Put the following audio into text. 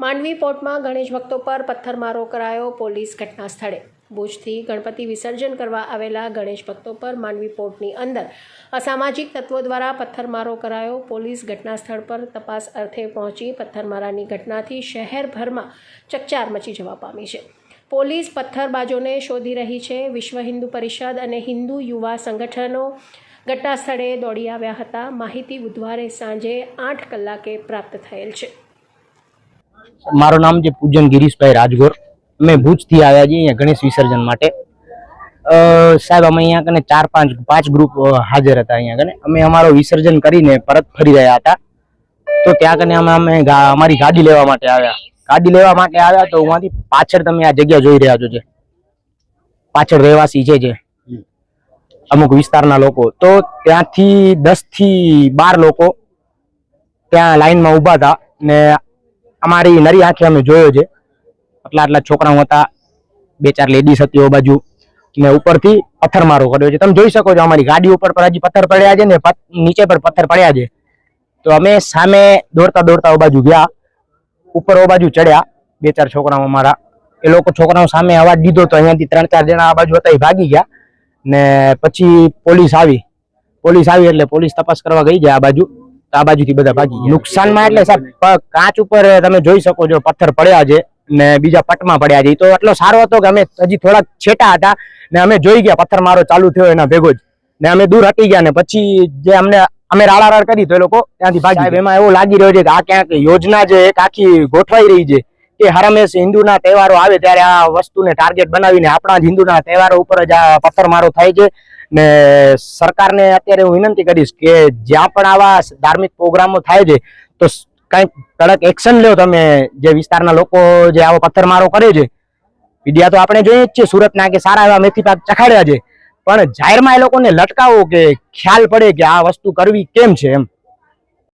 માંડવી પોર્ટમાં ગણેશ ભક્તો પર પથ્થરમારો કરાયો પોલીસ ઘટના સ્થળે ભુજથી ગણપતિ વિસર્જન કરવા આવેલા ગણેશ ભક્તો પર માંડવી પોર્ટની અંદર અસામાજિક તત્વો દ્વારા પથ્થરમારો કરાયો. પોલીસ ઘટના સ્થળ પર તપાસ અર્થે પહોંચી પથ્થરમારાની ઘટનાથી શહેરભરમાં ચકચાર મચી જવા પામી છે. પોલીસ પથ્થરબાજોને શોધી રહી છે. વિશ્વ હિન્દુ પરિષદ અને હિન્દુ યુવા સંગઠનો ઘટના સ્થળે દોડી આવ્યા હતા. માહિતી બુધવારે સાંજે આઠ કલાકે પ્રાપ્ત થયેલ છે. મારું નામ છે પૂજન ગિરીશભાઈ રાજગોર. અમે ભુજથી આવ્યા છીએ અહીંયા ગણેશ વિસર્જન માટે. સાહેબ અમે અહીંયા કને ચાર પાંચ પાંચ ગ્રુપ હાજર હતા અહીંયા કને. અમે અમારો વિસર્જન કરીને પરત ફરી રહ્યા હતા. તો ત્યાં કને અમે અમે અમારી ગાડી લેવા માટે આવ્યા. ગાડી લેવા માટે આવ્યા તો ઉમાંથી પાછળ તમે આ જગ્યા જોઈ રહ્યા છો જે. પાછળ રહેવાસી છે. જે અમુક વિસ્તારના લોકો. તો ત્યાંથી દસથી બાર લોકો ત્યાં લાઈનમાં ઊભા હતા ને અમારી નરી આંખે અમે જોયો છે. આટલા આટલા છોકરાઓ હતા. બે ચાર લેડીઝ હતી એ બાજુ. ને ઉપરથી પથ્થરમારો કર્યો છે. તમે જોઈ શકો છો અમારી ગાડી ઉપર પર હજી પથ્થર પડ્યા છે ને નીચે પર પથ્થર પડ્યા છે. તો અમે સામે દોડતા દોડતા ઓ બાજુ ગયા. ઉપર ઓ બાજુ ચડ્યા. બે ચાર છોકરાઓ અમારા. એ લોકો છોકરાઓ સામે અવાજ દીધો તો અહીંયાથી ત્રણ ચાર જણા આ બાજુ હતા એ ભાગી ગયા. ને પછી પોલીસ આવી. પોલીસ આવી એટલે પોલીસ તપાસ કરવા ગઈ છે આ બાજુ. આ બાજુથી બધા ભાગી નુકસાનમાં એટલે સાહેબ કાચ ઉપર તમે જોઈ શકો છો પથ્થર પડ્યા છે ને બીજા પટમાં પડ્યા છે. તો એટલો સારો હતો કે અમે હજી થોડાક છેટા હતા ને અમે જોઈ ગયા પથ્થર મારો ચાલુ થયો એના ભેગો જ. ને અમે દૂર હટી ગયા ને પછી જે અમને અમે રાળારાળ કરી તો એ લોકો ત્યાંથી ભાગી એમાં એવું લાગી રહ્યું છે કે આ ક્યાંક યોજના જે એક આખી ગોઠવાઈ રહી છે કે હરમેશ હિન્દુના તહેવારો આવે ત્યારે આ વસ્તુને ટાર્ગેટ બનાવીને આપણા જ હિન્દુના તહેવારો ઉપર જ આ પથ્થરમારો થાય છે. ને સરકારને અત્યારે હું વિનંતી કરીશ કે જ્યાં પણ આવા ધાર્મિક પ્રોગ્રામો થાય છે, તો કંઈક કડક એક્શન લ્યો તમે, જે વિસ્તારના લોકો જે આવો પથ્થરમારો કરે છે. મીડિયા તો આપણે જોઈએ જ છીએ, સુરતના કે સારા એવા મેથી પાક ચખાડ્યા છે. પણ જાહેરમાં એ લોકોને લટકાવો કે ખ્યાલ પડે કે આ વસ્તુ કરવી કેમ છે એમ.